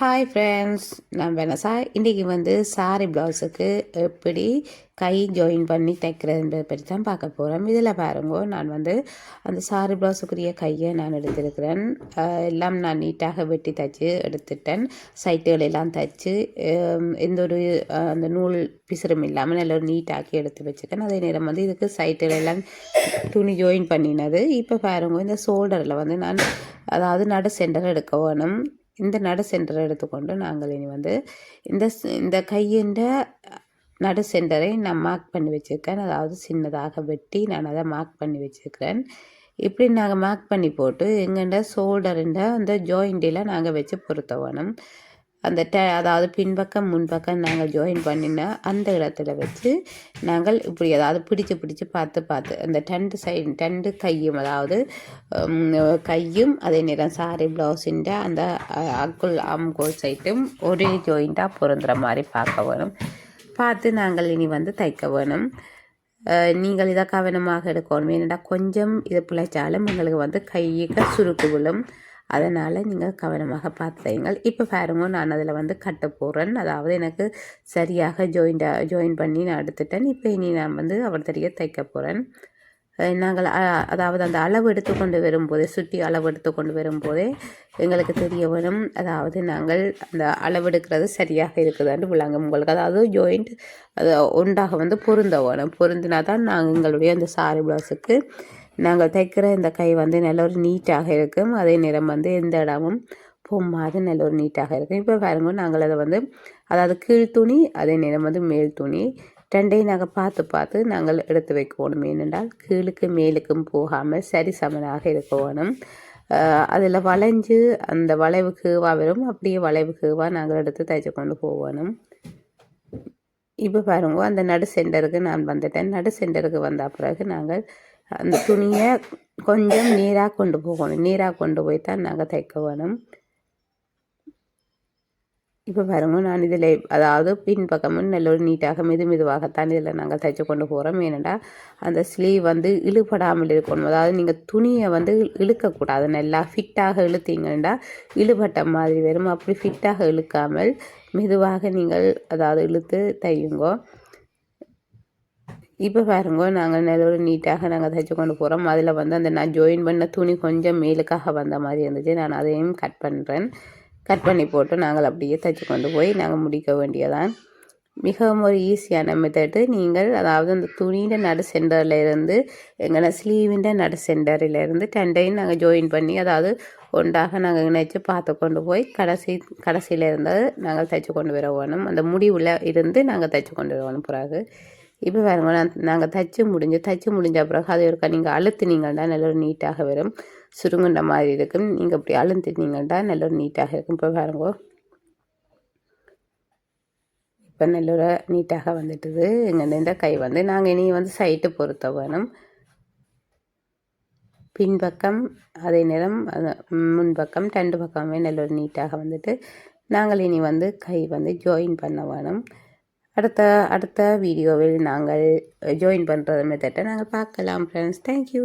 Hi friends நான் Vanessa. இன்றைக்கி வந்து சாரி ப்ளவுஸுக்கு எப்படி கை ஜாயின் பண்ணி தைக்கிறதுன்றதை பற்றி தான் பார்க்க போகிறோம் இதில் பாருங்க நான் வந்து அந்த சாரி ப்ளவுஸுக்குரிய கையை நான் எடுத்திருக்கிறேன். எல்லாம் நான் நீட்டாக வெட்டி தைச்சி எடுத்துட்டேன். சைட்டுகள் எல்லாம் தைச்சு எந்த ஒரு அந்த நூல் பிசுறும் இல்லாமல் நல்ல ஒரு நீட்டாக்கி எடுத்து வச்சுக்கேன் அதே நேரம் வந்து இதுக்கு சைட்டுகள் எல்லாம் துணி ஜாயின் பண்ணினது. இப்போ பாருங்க இந்த ஷோல்டரில் வந்து நான் அதாவது நடு சென்டர் எடுக்க வேணும். இந்த நடு சென்டரை எடுத்துக்கொண்டு நாங்கள் இனி வந்து இந்த இந்த கையின்ற நடு சென்டரை நான் மார்க் பண்ணி வச்சுருக்கேன். அதாவது சின்னதாக வெட்டி நான் அதை மார்க் பண்ணி வச்சுருக்கிறேன். இப்படி நாங்கள் மார்க் பண்ணி போட்டு எங்கள்கிட்ட ஷோல்டருண்ட அந்த ஜாயிண்டில் நாங்கள் வச்சு பொருத்த வேணும் அந்த ட அதாவது பின்பக்கம் முன்பக்கம் நாங்கள் ஜாயின் பண்ணினா அந்த இடத்துல வச்சு நாங்கள் இப்படி அதாவது பிடிச்சு பிடிச்சு பார்த்து பார்த்து அந்த டண்டு சைடு டண்டு கையும் அதாவது கையும் அதே நேரம் சாரி ப்ளவுஸிൻ്റെ அந்த அக்குள் ஆம்கோல் சைட்டும் ஒரே ஜாயிண்ட்டாக பொருந்துற மாதிரி பார்க்க வேணும். பார்த்து நாங்கள் இனி வந்து தைக்க வேணும். நீங்கள் இதை கவனமாக எடுக்கணும். ஏன்னா கொஞ்சம் இதை பிழைச்சாலும் எங்களுக்கு வந்து கையுக்கு சுருக்கு விழும். அதனால் நீங்கள் கவனமாக பார்த்துங்கள் இப்போ பாருங்க நான் அதில் வந்து கட்ட போகிறேன் அதாவது எனக்கு சரியாக ஜாயின்டா ஜாயின் பண்ணி நான் எடுத்துட்டேன். இப்போ இனி நான் வந்து அவர் தெரிய தைக்க போகிறேன் நாங்கள் அதாவது அந்த அளவு எடுத்துக்கொண்டு வரும்போதே சுற்றி அளவு எடுத்து கொண்டு வரும்போதே எங்களுக்கு தெரிய வரும். அதாவது நாங்கள் அந்த அளவெடுக்கிறது சரியாக இருக்குதான்னு விளங்கும். உங்களுக்கு அதாவது ஜாயிண்ட் அது ஒன்றாக வந்து பொருந்த வேணும் பொருந்தினா தான் நாங்கள் எங்களுடைய அந்த சாரி ப்ளவுஸுக்கு நாங்கள் தைக்கிற இந்த கை வந்து நல்ல ஒரு நீட்டாக இருக்கும். அதே நேரம் வந்து எந்த இடமும் பொம்மாது நல்ல ஒரு நீட்டாக இருக்கும். இப்போ பாருங்க நாங்கள் அதை வந்து அதாவது கீழ் துணி அதே நேரம் வந்து மேல் துணி ரெண்டையும் நாங்கள் பார்த்து பார்த்து நாங்கள் எடுத்து வைக்கணும் ஏனென்றால் கீழுக்கு மேலுக்கும் போகாமல் சரி சமனாக இருக்க வேணும். அதில் வளைஞ்சு அந்த வளைவுக்கு வரும். அப்படியே வளைவுக்கு நாங்கள் எடுத்து தைச்சு கொண்டு போகணும். இப்போ பாருங்க அந்த நடு சென்டருக்கு நான் வந்துட்டேன். நடு சென்டருக்கு வந்த பிறகு நாங்கள் அந்த துணியை கொஞ்சம் நீராக கொண்டு போகணும். நீராக கொண்டு போய் தான் நாங்கள் தைக்க வேணும். இப்போ பாருங்க நான் இதில் அதாவது பின்பக்கமும் நல்ல ஒரு நீட்டாக மெது மெதுவாகத்தான் இதில் நாங்கள் தைச்சு கொண்டு போகிறோம் ஏனெண்டா அந்த ஸ்லீவ் வந்து இழுபடாமல் இருக்கணும். அதாவது நீங்கள் துணியை வந்து இழுக்கக்கூடாது. நல்லா ஃபிட்டாக இழுத்தீங்கன்னா இழுபட்ட மாதிரி வரும். அப்படி ஃபிட்டாக இழுக்காமல் மெதுவாக நீங்கள் அதாவது இழுத்து தையுங்கோ. இப்போ பாருங்க நாங்கள் நல்ல நீட்டாக நாங்கள் தைச்சு கொண்டு போகிறோம் அதில் வந்து அந்த நான் ஜாயின் பண்ண துணி கொஞ்சம் மேலுக்காக வந்த மாதிரி இருந்துச்சு. நான் அதையும் கட் பண்ணுறேன் கட் பண்ணி போட்டு நாங்கள் அப்படியே தைச்சு கொண்டு போய் நாங்கள் முடிக்க வேண்டியதான். மிகவும் ஒரு ஈஸியான மெத்தடு நீங்கள் அதாவது அந்த துணியின் நடு சென்டரில் இருந்து எங்கன்னா ஸ்லீவின் நடு சென்டரில் இருந்து டெண்டையும் நாங்கள் ஜாயின் பண்ணி அதாவது ஒன்றாக நாங்கள் இணைச்சு பார்த்து கொண்டு போய் கடைசி கடைசியில் இருந்து நாங்கள் தைச்சு கொண்டு வர வேணும். அந்த முடிவில் இருந்து நாங்கள் தைச்சு கொண்டு வர வேணும். பிறகு இப்போ பாருங்களேன் நாங்கள் தச்சு முடிஞ்சு தச்சு முடிஞ்ச பிறகு அதை ஒருக்கா நீங்கள் அழுத்துனீங்கன்னா நல்ல ஒரு நீட்டாக வரும். சுருங்குண்ட மாதிரி இருக்கும். நீங்கள் இப்படி அழுத்தினீங்கன்னா நல்ல ஒரு நீட்டாக இருக்கும். இப்போ பாருங்க. இப்போ நல்ல ஒரு நீட்டாக வந்துட்டுது. எங்கள் இந்த கை வந்து நாங்கள் இனி வந்து சைட்டு பொறுத்த வேணும். பின்பக்கம் அதே நேரம் முன்பக்கம் ரெண்டு பக்கமே நல்ல ஒரு நீட்டாக வந்துட்டு நாங்கள் இனி வந்து கை வந்து ஜாயின் பண்ண வேணும். அடுத்த அடுத்த வீடியோவில் நாங்கள் ஜாயின் பண்ணுறது மெத்தட்டை நாங்கள் பார்க்கலாம் ஃப்ரெண்ட்ஸ் தேங்க்யூ